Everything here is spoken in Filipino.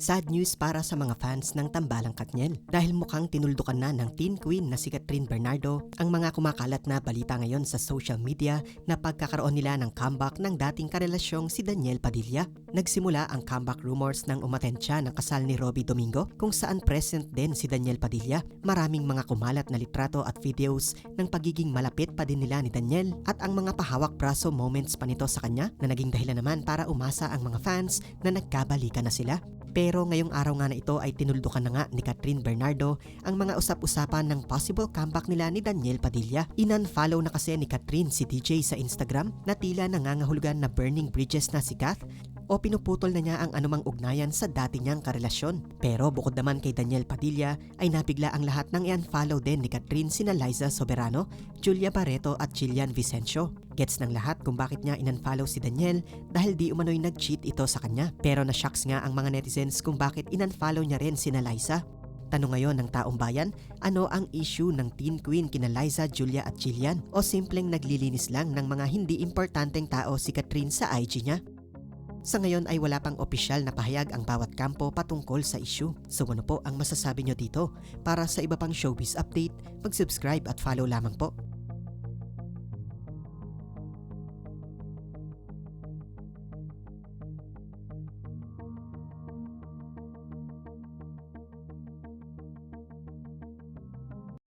Sad news para sa mga fans ng Tambalang Katniel dahil mukhang tinuldukan na ng teen queen na si Catherine Bernardo ang mga kumakalat na balita ngayon sa social media na pagkakaroon nila ng comeback ng dating karelasyong si Daniel Padilla. Nagsimula ang comeback rumors nang umattend siya ng kasal ni Robbie Domingo kung saan present din si Daniel Padilla. Maraming mga kumalat na litrato at videos ng pagiging malapit pa din nila ni Daniel at ang mga pahawak braso moments pa nito sa kanya na naging dahilan naman para umasa ang mga fans na nagkabalikan na sila. Pero ngayong araw nga na ito ay tinuldukan na nga ni Catherine Bernardo ang mga usap-usapan ng possible comeback nila ni Daniel Padilla. Inan-follow na kasi ni Catherine si DJ sa Instagram na tila nangangahulugan na burning bridges na si Kath o pinuputol na niya ang anumang ugnayan sa dati niyang karelasyon. Pero bukod naman kay Daniel Padilla ay nabigla ang lahat ng i-unfollow din ni Catherine sina Liza Soberano, Julia Barreto at Jillian Vicencio. Gets ng lahat kung bakit niya in-unfollow si Daniel dahil di umano'y nag-cheat ito sa kanya. Pero na-shocks nga ang mga netizens kung bakit in-unfollow niya rin sina Liza. Tanong ngayon ng taong bayan, ano ang issue ng teen queen kina Liza, Julia at Jillian? O simpleng naglilinis lang ng mga hindi importanteng tao si Catherine sa IG niya? Sa ngayon ay wala pang opisyal na pahayag ang bawat kampo patungkol sa issue. So ano po ang masasabi nyo dito? Para sa iba pang showbiz update, mag-subscribe at follow lamang po.